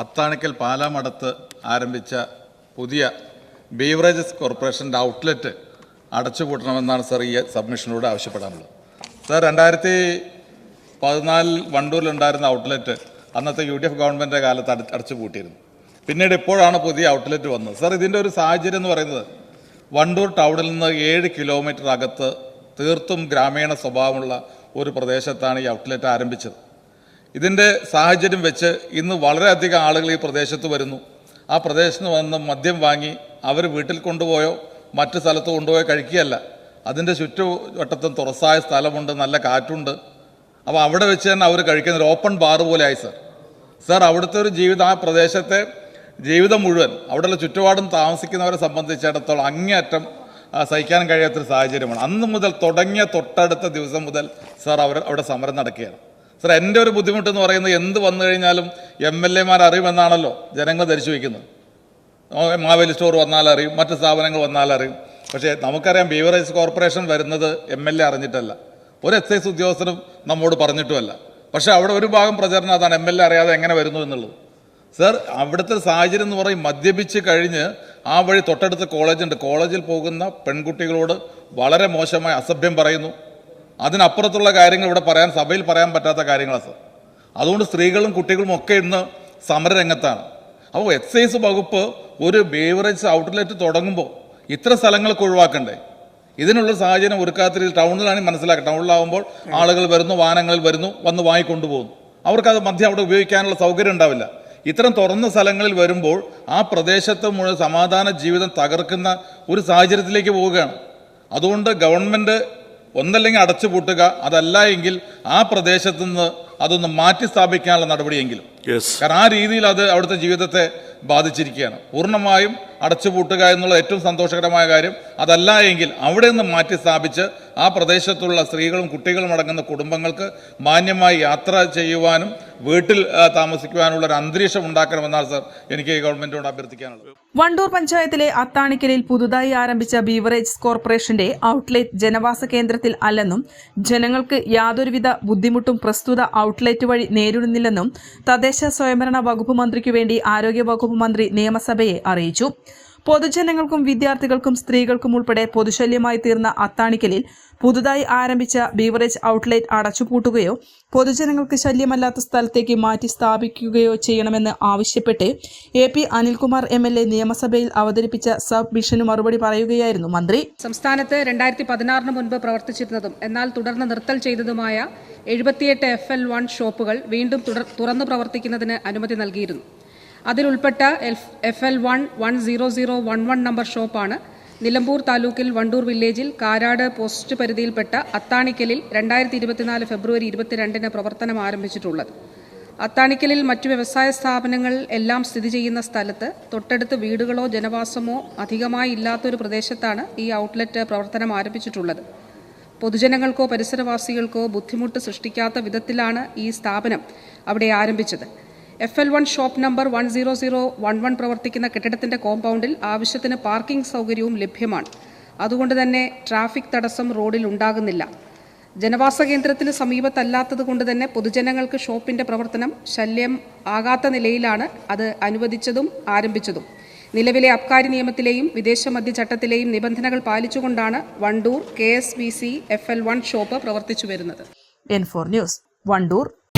അത്താണിക്കൽ പാലാമടത്ത് ആരംഭിച്ച പുതിയ ബീവറേജസ് കോർപ്പറേഷന്റെ ഔട്ട്ലെറ്റ് അടച്ചുപൂട്ടണമെന്നാണ് സാർ ഈ സബ്മിഷനിലൂടെ ആവശ്യപ്പെടാനുള്ളത്. സാർ രണ്ടായിരത്തി പതിനാലിൽ വണ്ടൂരിലുണ്ടായിരുന്ന ഔട്ട്ലെറ്റ് അന്നത്തെ യു ഡി എഫ് ഗവൺമെന്റിന്റെ കാലത്ത് അട അടച്ചുപൂട്ടിയിരുന്നു. പിന്നീട് ഇപ്പോഴാണ് പുതിയ ഔട്ട്ലെറ്റ് വന്നത്. സാർ ഇതിന്റെ ഒരു സാഹചര്യം എന്ന് പറയുന്നത് വണ്ടൂർ ടൗണിൽ നിന്ന് ഏഴ് കിലോമീറ്റർ അകത്ത് തീർത്തും ഗ്രാമീണ സ്വഭാവമുള്ള ഒരു പ്രദേശത്താണ് ഈ ഔട്ട്ലെറ്റ് ആരംഭിച്ചത്. ഇതിന്റെ സാഹചര്യം വെച്ച് ഇന്ന് വളരെയധികം ആളുകൾ ഈ പ്രദേശത്ത് വരുന്നു. ആ പ്രദേശത്ത് വന്ന് മദ്യം വാങ്ങി അവർ വീട്ടിൽ കൊണ്ടുപോയോ മറ്റു സ്ഥലത്ത് കൊണ്ടുപോയോ കഴിക്കുകയല്ല. അതിന്റെ ചുറ്റുവട്ടത്തും തുറസായ സ്ഥലമുണ്ട് നല്ല കാറ്റുണ്ട്. അപ്പോൾ അവിടെ വെച്ച് തന്നെ അവർ കഴിക്കുന്ന ഒരു ഓപ്പൺ ബാർ പോലെ ആയി സർ സർ അവിടുത്തെ ഒരു ജീവിതം ആ പ്രദേശത്തെ ജീവിതം മുഴുവൻ അവിടെയുള്ള ചുറ്റുപാടും താമസിക്കുന്നവരെ സംബന്ധിച്ചിടത്തോളം അങ്ങേയറ്റം സഹിക്കാൻ കഴിയാത്തൊരു സാഹചര്യമാണ്. അന്ന് മുതൽ തുടങ്ങിയ തൊട്ടടുത്ത ദിവസം മുതൽ സാർ അവർ അവിടെ സമരം നടക്കുകയാണ്. സാർ എന്റെ ഒരു ബുദ്ധിമുട്ട് എന്ന് പറയുന്നത് എന്ത് വന്നു കഴിഞ്ഞാലും എം എൽ എമാർ അറിയുമെന്നാണല്ലോ ജനങ്ങൾ ധരിച്ചു വയ്ക്കുന്നത് മാവേലി സ്റ്റോർ വന്നാലറിയും മറ്റ് സ്ഥാപനങ്ങൾ വന്നാലറിയും പക്ഷേ നമുക്കറിയാം ബീവറേജ് കോർപ്പറേഷൻ വരുന്നത് എം എൽ എ അറിഞ്ഞിട്ടല്ല. ഒരു എക്സൈസ് ഉദ്യോഗസ്ഥനും നമ്മോട് പറഞ്ഞിട്ടുമല്ല. പക്ഷേ അവിടെ ഒരു ഭാഗം പ്രചരണം അതാണ് എം എൽ എ അറിയാതെ എങ്ങനെ വരുന്നു എന്നുള്ളത്. സർ അവിടുത്തെ സാഹചര്യം എന്ന് പറയും മദ്യപിച്ച് കഴിഞ്ഞ് ആ വഴി തൊട്ടടുത്ത് കോളേജുണ്ട്. കോളേജിൽ പോകുന്ന പെൺകുട്ടികളോട് വളരെ മോശമായി അസഭ്യം പറയുന്നു. അതിനപ്പുറത്തുള്ള കാര്യങ്ങൾ ഇവിടെ പറയാൻ സഭയിൽ പറയാൻ പറ്റാത്ത കാര്യങ്ങളാണ് സർ. അതുകൊണ്ട് സ്ത്രീകളും കുട്ടികളും ഒക്കെ ഇന്ന് സമരരംഗത്താണ്. അപ്പോൾ എക്സൈസ് വകുപ്പ് ഒരു ബേവറേജ് ഔട്ട്ലെറ്റ് തുടങ്ങുമ്പോൾ ഇത്ര സ്ഥലങ്ങൾക്ക് ഒഴിവാക്കണ്ടേ? ഇതിനുള്ള സാഹചര്യം ഒരുക്കാത്ത ടൗണിലാണെങ്കിൽ മനസ്സിലാക്കുക ടൗണിലാവുമ്പോൾ ആളുകൾ വരുന്നു വാഹനങ്ങളിൽ വരുന്നു വന്ന് വാങ്ങിക്കൊണ്ടുപോകുന്നു. അവർക്കത് മദ്യം അവിടെ ഉപയോഗിക്കാനുള്ള സൗകര്യം ഉണ്ടാവില്ല. ഇത്തരം തുറന്ന സ്ഥലങ്ങളിൽ വരുമ്പോൾ ആ പ്രദേശത്ത് മുഴുവൻ സമാധാന ജീവിതം തകർക്കുന്ന ഒരു സാഹചര്യത്തിലേക്ക് പോവുകയാണ്. അതുകൊണ്ട് ഗവൺമെന്റ് ഒന്നല്ലെങ്കിൽ അടച്ചുപൂട്ടുക അതല്ല എങ്കിൽ ആ പ്രദേശത്ത് നിന്ന് അതൊന്ന് മാറ്റി സ്ഥാപിക്കാനുള്ള നടപടിയെങ്കിലും. കാരണം ആ രീതിയിൽ അത് അവിടുത്തെ ജീവിതത്തെ ബാധിച്ചിരിക്കുകയാണ്. പൂർണമായും അടച്ചുപൂട്ടുക എന്നുള്ള ഏറ്റവും സന്തോഷകരമായ കാര്യം അതല്ല എങ്കിൽ അവിടെ നിന്ന് മാറ്റി സ്ഥാപിച്ച് ആ പ്രദേശത്തുള്ള സ്ത്രീകളും കുട്ടികളും അടങ്ങുന്ന കുടുംബങ്ങൾക്ക് മാന്യമായി യാത്ര ചെയ്യുവാനും വീട്ടിൽ താമസിക്കുവാനുള്ള ഒരു അന്തരീക്ഷം ഉണ്ടാക്കണമെന്നാണ് സാർ എനിക്ക് ഗവൺമെന്റിനോട് അഭ്യർത്ഥിക്കാനുള്ളത്. വണ്ടൂർ പഞ്ചായത്തിലെ അത്താണിക്കലിൽ പുതുതായി ആരംഭിച്ച ബീവറേജ് കോർപ്പറേഷന്റെ ഔട്ട്ലെറ്റ് ജനവാസ കേന്ദ്രത്തിൽ അല്ലെന്നും ജനങ്ങൾക്ക് യാതൊരുവിധ ബുദ്ധിമുട്ടും പ്രസ്തുത ഔട്ട്ലെറ്റ് വഴി നേരിടുന്നില്ലെന്നും തദ്ദേശ സ്വയംഭരണ വകുപ്പ് മന്ത്രിക്കു വേണ്ടി ആരോഗ്യ വകുപ്പ് മന്ത്രി നിയമസഭയെ അറിയിച്ചു. പൊതുജനങ്ങൾക്കും വിദ്യാർത്ഥികൾക്കും സ്ത്രീകൾക്കും ഉൾപ്പെടെ പൊതുശല്യമായി തീർന്ന അത്താണിക്കലിൽ പുതുതായി ആരംഭിച്ച ബീവറേജ് ഔട്ട്ലെറ്റ് അടച്ചുപൂട്ടുകയോ പൊതുജനങ്ങൾക്ക് ശല്യമല്ലാത്ത സ്ഥലത്തേക്ക് മാറ്റി സ്ഥാപിക്കുകയോ ചെയ്യണമെന്ന് ആവശ്യപ്പെട്ട് A P Anilkumar M L A നിയമസഭയിൽ അവതരിപ്പിച്ച സബ് മിഷന് മറുപടി പറയുകയായിരുന്നു മന്ത്രി. സംസ്ഥാനത്ത് രണ്ടായിരത്തി പതിനാറിന് മുൻപ് പ്രവർത്തിച്ചിരുന്നതും എന്നാൽ തുടർന്ന് നിർത്തൽ ചെയ്തതുമായ എഴുപത്തിയെട്ട് എഫ് എൽ വൺ ഷോപ്പുകൾ വീണ്ടും തുറന്നു പ്രവർത്തിക്കുന്നതിന് അനുമതി നൽകിയിരുന്നു. അതിലുൾപ്പെട്ട F L one one zero zero one one number ഷോപ്പാണ്. നിലമ്പൂർ താലൂക്കിൽ വണ്ടൂർ വില്ലേജിൽ കാരാട് പോസ്റ്റ് പരിധിയിൽപ്പെട്ട അത്താണിക്കലിൽ രണ്ടായിരത്തി ഇരുപത്തിനാല് ഫെബ്രുവരി ഇരുപത്തിരണ്ടിന് പ്രവർത്തനം ആരംഭിച്ചിട്ടുള്ളത്. അത്താണിക്കലിൽ മറ്റ് വ്യവസായ സ്ഥാപനങ്ങൾ എല്ലാം സ്ഥിതി ചെയ്യുന്ന സ്ഥലത്ത് തൊട്ടടുത്ത് വീടുകളോ ജനവാസമോ അധികമായി ഇല്ലാത്തൊരു പ്രദേശത്താണ് ഈ ഔട്ട്ലെറ്റ് പ്രവർത്തനം ആരംഭിച്ചിട്ടുള്ളത്. പൊതുജനങ്ങൾക്കോ പരിസരവാസികൾക്കോ ബുദ്ധിമുട്ട് സൃഷ്ടിക്കാത്ത വിധത്തിലാണ് ഈ സ്ഥാപനം അവിടെ ആരംഭിച്ചത്. F L one shop number one zero zero one one പ്രവർത്തിക്കുന്ന കെട്ടിടത്തിന്റെ കോമ്പൗണ്ടിൽ ആവശ്യത്തിന് പാർക്കിംഗ് സൗകര്യവും ലഭ്യമാണ്. അതുകൊണ്ട് തന്നെ ട്രാഫിക് തടസ്സം റോഡിൽ ഉണ്ടാകുന്നില്ല. ജനവാസ കേന്ദ്രത്തിന് സമീപത്തല്ലാത്തത് കൊണ്ട് തന്നെ പൊതുജനങ്ങൾക്ക് ഷോപ്പിന്റെ പ്രവർത്തനം ശല്യം ആകാത്ത നിലയിലാണ് അത് അനുവദിച്ചതും ആരംഭിച്ചതും. നിലവിലെ അബ്കാരി നിയമത്തിലെയും വിദേശ മദ്യ ചട്ടത്തിലെയും നിബന്ധനകൾ പാലിച്ചുകൊണ്ടാണ് Wandoor K S B C F L one shop പ്രവർത്തിച്ചു വരുന്നത്. N four news Wandoor